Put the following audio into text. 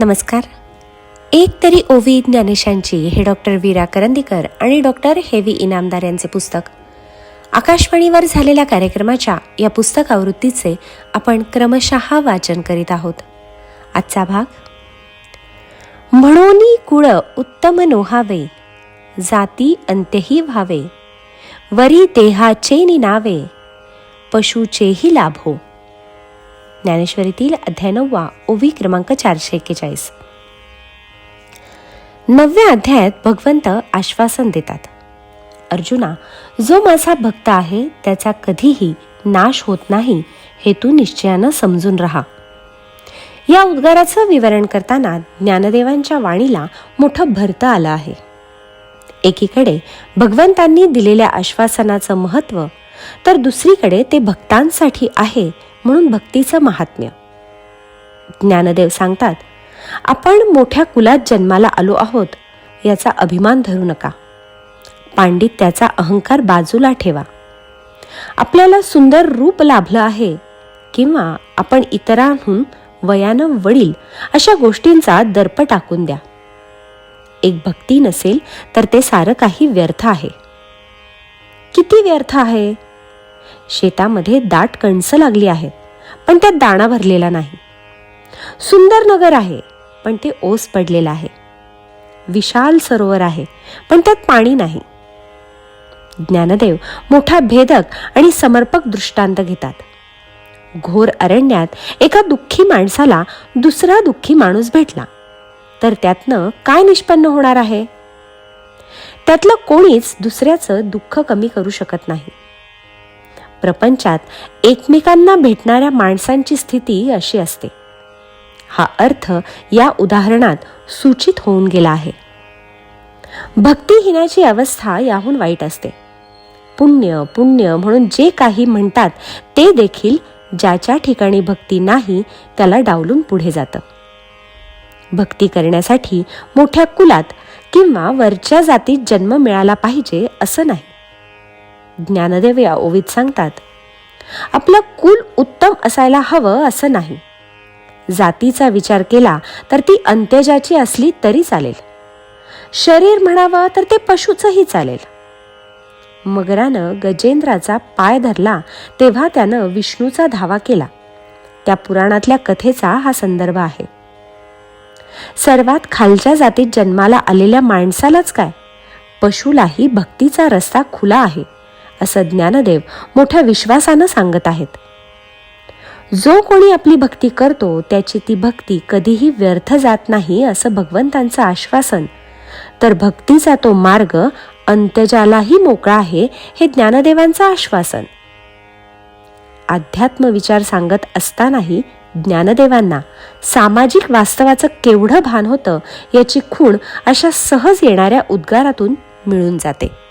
नमस्कार. एक तरी ओवी ज्ञानेशांची हे डॉक्टर वीरा करंदीकर आणि डॉक्टर हेवी इनामदार यांचे पुस्तक. आकाशवाणीवर झालेल्या कार्यक्रमाच्या या पुस्तक आवृत्तीचे आपण क्रमशः वाचन करीत आहोत. आजचा भाग म्हणून कुळ उत्तम नोहावे जाती अंत्यही व्हावे वरी देहाचे निनावे पशुचेही लाभो. ज्ञानेश्वरीतील अध्याय नववा ओवी क्रमांक चारशे एक्केचाळीस. नवव्या अध्यायात भगवंत आश्वासन देतात. अर्जुना जो माझा भक्त आहे त्याचा कधीही नाश होत नाही हे तू निश्चयानं समजून राहा. या उद्गाराचं विवरण करताना ज्ञानदेवांच्या वाणीला मोठं भरतं आलं आहे. एकीकडे भगवंतांनी दिलेल्या आश्वासनाचं महत्त्व तर दुसरीकडे ते भक्तांसाठी आहे म्हणून भक्तीचं महात्म्य. ज्ञानदेव सांगतात आपण मोठ्या कुलात जन्माला आलो आहोत याचा अभिमान धरू नका. पांडित्याचा अहंकार बाजूला ठेवा. आपल्याला सुंदर रूप लाभलं आहे किंवा आपण इतरांहून वयानं वडील अशा गोष्टींचा दर्प टाकून द्या. एक भक्ती नसेल तर ते सारं काही व्यर्थ आहे. किती व्यर्थ आहे? शेतामध्ये दाट कणसं लागली आहेत. पण त्यात दाणा भरलेला नाही. सुंदर नगर आहे पण ते ओस पडलेलं आहे. विशाल सरोवर आहे पण त्यात पाणी नाही. ज्ञानदेव मोठा भेदक आणि समर्पक दृष्टांत घेतात. घोर अरण्यात एका दुःखी माणसाला दुसरा दुःखी माणूस भेटला. तर त्यातनं काय निष्पन्न होणार आहे? त्यातलं कोणीच दुसऱ्याचं दुःख कमी करू शकत नाही. प्रपंचात एकमेकांना भेटणाऱ्या माणसांची स्थिती अशी असते. हा अर्थ या उदाहरणात सूचित होऊन गेला आहे. भक्तिहीनाची अवस्था याहून वाईट असते. पुण्य पुण्य म्हणून जे काही म्हणतात ते देखील ज्याच्या ठिकाणी भक्ती नाही त्याला डावलून पुढे जातं. भक्ती करण्यासाठी मोठ्या कुलात किंवा वरच्या जातीत जन्म मिळाला पाहिजे असं नाही. ज्ञानदेव या ओवीत सांगतात आपलं कुल उत्तम असायला हवं असं नाही. जातीचा विचार केला तर ती अंत्यजाची असली तरी चालेल. शरीर म्हणावं तर ते पशुचंही चालेल. मगरानं गजेंद्राचा पाय धरला तेव्हा त्यानं विष्णूचा धावा केला. त्या पुराणातल्या कथेचा हा संदर्भ आहे. सर्वात खालच्या जातीत जन्माला आलेल्या माणसालाच काय? पशुलाही भक्तीचा रस्ता खुला आहे. असं ज्ञानदेव मोठ्या विश्वासानं सांगत आहेत. जो कोणी आपली भक्ती करतो त्याची ती भक्ती कधीही व्यर्थ जात नाही असं भगवंतांचं आश्वासन. तर भक्तीचा तो मार्ग अंत्यजालाही मोकळा आहे हे ज्ञानदेवांचं आश्वासन. अध्यात्म विचार सांगत असतानाही ज्ञानदेवांना सामाजिक वास्तवाचं केवढं भान होतं याची खूण अशा सहज येणाऱ्या उद्गारातून मिळून जाते.